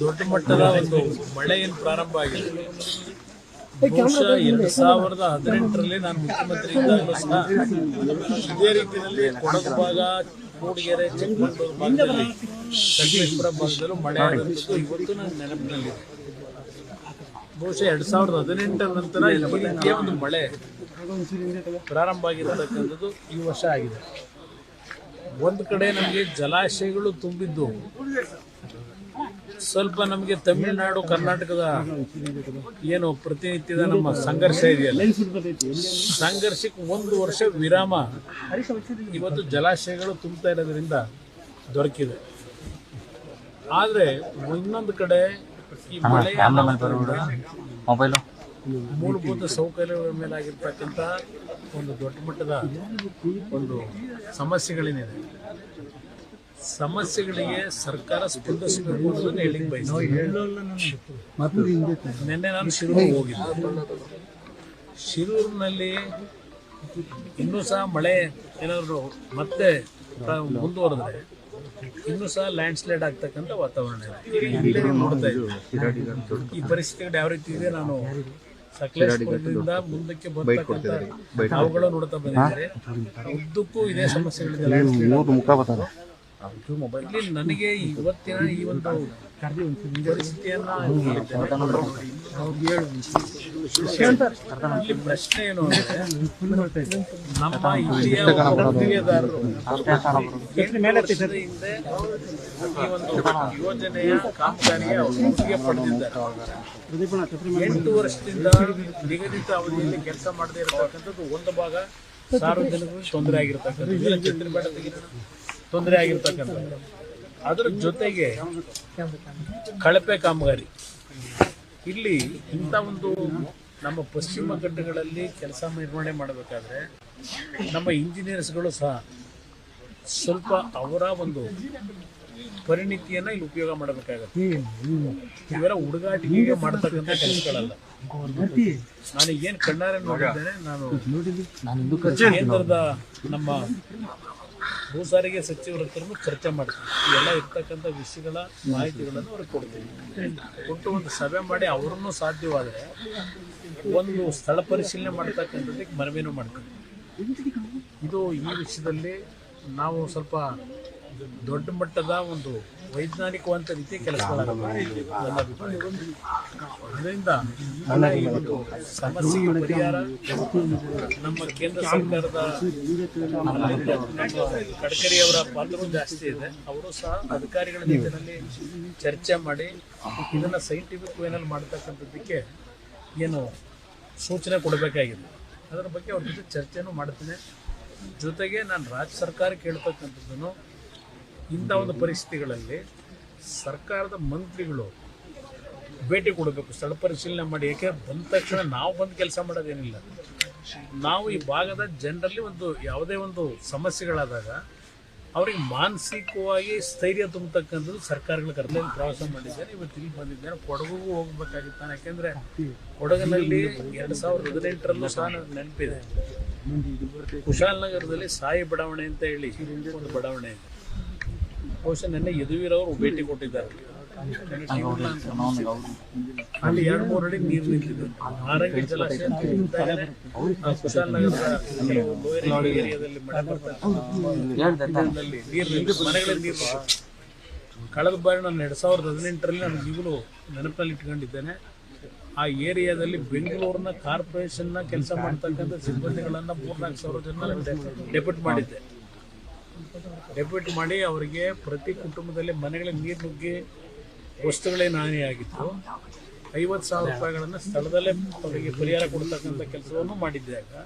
ದೊಡ್ಡ ಮಟ್ಟದ ಒಂದು ಮಳೆ ಏನು ಪ್ರಾರಂಭ ಆಗಿದೆ ಬಹುಶಃ ಎರಡು ಸಾವಿರದ ಹದಿನೆಂಟರಲ್ಲಿ ನಾನು ಮುಖ್ಯಮಂತ್ರಿ ಇದೇ ರೀತಿಯಲ್ಲಿ ಕೊಡಗು ಭಾಗ ಮೂಡಿಗೆರೆ ಚಿಕ್ಕಮಗಳೂರು ಭಾಗದಲ್ಲಿ ಸಕಲೇಶ್ವರ ಭಾಗದಲ್ಲೂ ಮಳೆ ಆಗಿತ್ತು ಇವತ್ತು ನನ್ನ ನೆನಪಿನಲ್ಲಿದೆ ಬಹುಶಃ ಎರಡ್ ಸಾವಿರದ ಹದಿನೆಂಟರ ನಂತರ ಈ ಒಂದು ಮಳೆ. ಪ್ರಾರಂಭ ಆಗಿರತಕ್ಕಂಥದ್ದು ಈ ವರ್ಷ ಆಗಿದೆ. ಒಂದು ಕಡೆ ನಮಗೆ ಜಲಾಶಯಗಳು ತುಂಬಿದ್ದು ಸ್ವಲ್ಪ ನಮಗೆ ತಮಿಳುನಾಡು ಕರ್ನಾಟಕದ ಏನು ಪ್ರತಿನಿತ್ಯದ ನಮ್ಮ ಸಂಘರ್ಷ ಇದೆಯಲ್ಲ ಸಂಘರ್ಷಕ್ಕೆ ಒಂದು ವರ್ಷ ವಿರಾಮ ಇವತ್ತು ಜಲಾಶಯಗಳು ತುಂಬ್ತಾ ಇರೋದ್ರಿಂದ ದೊರಕಿದೆ. ಆದರೆ ಇನ್ನೊಂದು ಕಡೆ ಈ ಮಳೆ ಮೊಬೈಲು ಮೂಲಭೂತ ಸೌಕರ್ಯಗಳ ಮೇಲಾಗಿರ್ತಕ್ಕಂಥ ಒಂದು ದೊಡ್ಡ ಮಟ್ಟದ ಒಂದು ಸಮಸ್ಯೆಗಳೇನಿದೆ. ಸಮಸ್ಯೆಗಳಿಗೆ ಸರ್ಕಾರ ಸ್ಪಂದಿಸಬೇಕು ಅನ್ನೋದನ್ನ ಹೇಳಿಕ್ ಬಯಸ್ತೀನಿ ನಿನ್ನೆ ನಾನು ಶಿರೂರು ಹೋಗಿದ್ದೆ. ಶಿರೂರಿನಲ್ಲಿ ಇನ್ನೂ ಸಹ ಮಳೆ ಏನಾದರೂ ಮತ್ತೆ ಮುಂದುವರೆದ್ರೆ ಇನ್ನೂ ಸಹ ಲ್ಯಾಂಡ್ ಸ್ಲೈಡ್ ಆಗ್ತಕ್ಕಂಥ ವಾತಾವರಣ ಇದೆ. ನೋಡ್ತಾ ಇದ್ದೀವಿ ಈ ಪರಿಸ್ಥಿತಿಗಳು ಯಾವ ರೀತಿ ಇದೆ ನಾನು ಸಕಲೇಶ್ಪುರದಿಂದ ಮುಂದಕ್ಕೆ ಬರ್ತಕ್ಕಂಥ ಅವುಗಳು ನೋಡ್ತಾ ಬಂದಿದ್ದಾರೆ. ಉದ್ದಕ್ಕೂ ಇದೇ ಸಮಸ್ಯೆಗಳಿದೆ. ಇಲ್ಲಿ ನನಗೆ ಇವತ್ತಿನ ಈ ಒಂದು ಪರಿಸ್ಥಿತಿಯನ್ನ ಪ್ರಶ್ನೆ ಏನು ನಮ್ಮ ಒಂದು ಯೋಜನೆಯ ಪಡೆದಿದ್ದಾರೆ ಎಂಟು ವರ್ಷದಿಂದ ನಿಗದಿತ ಅವಧಿಯಲ್ಲಿ ಕೆಲಸ ಮಾಡದೇ ಇರತಕ್ಕಂಥದ್ದು ಒಂದು ಭಾಗ ಸಾರ್ವಜನಿಕರಿಗೆ ತೊಂದರೆ ಆಗಿರ್ತಕ್ಕಂಥದ್ದು ತೊಂದರೆ ಆಗಿರ್ತಕ್ಕಂಥದ್ದು ಅದರ ಜೊತೆಗೆ ಕಳಪೆ ಕಾಮಗಾರಿ ಇಲ್ಲಿ ಇಂಥ ಒಂದು ನಮ್ಮ ಪಶ್ಚಿಮ ಘಟ್ಟಗಳಲ್ಲಿ ಕೆಲಸ ನಿರ್ವಹಣೆ ಮಾಡಬೇಕಾದ್ರೆ ನಮ್ಮ ಇಂಜಿನಿಯರ್ಸ್ಗಳು ಸಹ ಸ್ವಲ್ಪ ಅವರ ಒಂದು ಪರಿಣಿತಿಯನ್ನ ಇಲ್ಲಿ ಉಪಯೋಗ ಮಾಡಬೇಕಾಗತ್ತೆ. ಇವೆಲ್ಲ ಹುಡುಗಾಟಿಕೆಗೆ ಮಾಡ್ತಕ್ಕಂಥ ಕೆಲಸಗಳಲ್ಲ. ನಾನು ಏನು ಕಣ್ಣಾರೆ ನೋಡಿದ್ದೇನೆ ನಾನು ಕೇಂದ್ರದ ನಮ್ಮ ಭೂ ಸಾರಿಗೆ ಸಚಿವರ ಹತ್ರನೂ ಚರ್ಚೆ ಮಾಡ್ತೀವಿ. ಎಲ್ಲ ಇರ್ತಕ್ಕಂಥ ವಿಷಯಗಳ ಮಾಹಿತಿಗಳನ್ನು ಅವ್ರಿಗೆ ಕೊಡ್ತೀವಿ. ಕೊಟ್ಟು ಒಂದು ಸಭೆ ಮಾಡಿ ಅವ್ರನ್ನೂ ಸಾಧ್ಯವಾದರೆ ಒಂದು ಸ್ಥಳ ಪರಿಶೀಲನೆ ಮಾಡ್ತಕ್ಕಂಥದ್ದಕ್ಕೆ ಮನವಿನೂ ಮಾಡ್ತೀವಿ. ಇದು ಈ ವಿಷಯದಲ್ಲಿ ನಾವು ಸ್ವಲ್ಪ ದೊಡ್ಡ ಮಟ್ಟದ ಒಂದು ವೈಜ್ಞಾನಿಕವಂತ ರೀತಿ ಅದರಿಂದ ಸಮಸ್ಯೆ ಪರಿಹಾರ ನಮ್ಮ ಕೇಂದ್ರ ಸರ್ಕಾರದ ಗಡ್ಕರಿ ಅವರ ಪಾತ್ರವೂ ಜಾಸ್ತಿ ಇದೆ. ಅವರು ಸಹ ಅಧಿಕಾರಿಗಳ ಜೊತೆಯಲ್ಲಿ ಚರ್ಚೆ ಮಾಡಿ ಇದನ್ನ ಸೈಂಟಿಫಿಕ್ ವೇನಲ್ಲಿ ಮಾಡ್ತಕ್ಕಂಥದ್ದಕ್ಕೆ ಏನು ಸೂಚನೆ ಕೊಡಬೇಕಾಗಿದೆ. ಅದರ ಬಗ್ಗೆ ಅವ್ರ ಜೊತೆ ಚರ್ಚೆನೂ ಮಾಡ್ತೀನಿ. ಜೊತೆಗೆ ನಾನು ರಾಜ್ಯ ಸರ್ಕಾರ ಕೇಳ್ತಕ್ಕಂಥದ್ದನ್ನು ಇಂಥ ಒಂದು ಪರಿಸ್ಥಿತಿಗಳಲ್ಲಿ ಸರ್ಕಾರದ ಮಂತ್ರಿಗಳು ಭೇಟಿ ಕೊಡಬೇಕು, ಸ್ಥಳ ಪರಿಶೀಲನೆ ಮಾಡಿ. ಏಕೆ? ಬಂದ ತಕ್ಷಣ ನಾವು ಬಂದು ಕೆಲಸ ಮಾಡೋದೇನಿಲ್ಲ. ನಾವು ಈ ಭಾಗದ ಜನರಲ್ಲಿ ಒಂದು ಯಾವುದೇ ಒಂದು ಸಮಸ್ಯೆಗಳಾದಾಗ ಅವ್ರಿಗೆ ಮಾನಸಿಕವಾಗಿ ಸ್ಥೈರ್ಯ ತುಂಬತಕ್ಕಂಥದ್ದು ಸರ್ಕಾರಗಳ ಕರ್ತವ್ಯ. ಪ್ರವಾಸ ಮಾಡಿದ್ದೇನೆ, ಇವತ್ತು ಇಲ್ಲಿ ಬಂದಿದ್ದೇನೆ. ಕೊಡಗುಗೂ ಹೋಗ್ಬೇಕಾಗಿತ್ತು ನಾನು ಯಾಕೆಂದ್ರೆ ಕೊಡಗಿನಲ್ಲಿ ಎರಡು ಸಾವಿರದ ಹದಿನೆಂಟರಲ್ಲೂ ಸಹ ನನಗೆ ನೆನಪಿದೆ. ಕುಶಾಲನಗರದಲ್ಲಿ ಸಾಯಿ ಬಡಾವಣೆ ಅಂತ ಹೇಳಿ ಒಂದು ಬಡಾವಣೆ ಇದೆ. ಬಹುಶಃ ನಿನ್ನೆ ಯದುವೀರವರು ಭೇಟಿ ಕೊಟ್ಟಿದ್ದಾರೆ. ಅಲ್ಲಿ ಎರಡು ಮೂರು ಅಡಿ ನೀರು ನಿಂತಿದೆ. ಆರಂಗಿ ಜಲಾಶಯ ನೀರು ನೀರು. ಕಳೆದ ಬಾರಿ ನಾನು ಎರಡ್ ಸಾವಿರದ ಹದಿನೆಂಟರಲ್ಲಿ ನಾನು ಈಗಲೂ ನೆನಪಿನಲ್ಲಿ ಇಟ್ಕೊಂಡಿದ್ದೇನೆ. ಆ ಏರಿಯಾದಲ್ಲಿ ಬೆಂಗಳೂರಿನ ಕಾರ್ಪೊರೇಷನ್ನ ಕೆಲಸ ಮಾಡ್ತಕ್ಕಂಥ ಸಿಬ್ಬಂದಿಗಳನ್ನ ಮೂರ್ನಾಲ್ಕು ಸಾವಿರ ಜನ ಡೆಪ್ಯೂಟ್ ಮಾಡಿದ್ದೆ. ಡೆಪ್ಯೂಟ್ ಮಾಡಿ ಅವರಿಗೆ ಪ್ರತಿ ಕುಟುಂಬದಲ್ಲಿ ಮನೆಗಳ ನೀರು ನುಗ್ಗಿ ವಸ್ತುಗಳೇನು ಹಾನಿಯಾಗಿತ್ತು ಐವತ್ತು ಸಾವಿರ ರೂಪಾಯಿಗಳನ್ನು ಸ್ಥಳದಲ್ಲೇ ಅವರಿಗೆ ಪರಿಹಾರ ಕೊಡ್ತಕ್ಕಂಥ ಕೆಲಸವನ್ನು ಮಾಡಿದ್ದಾಗ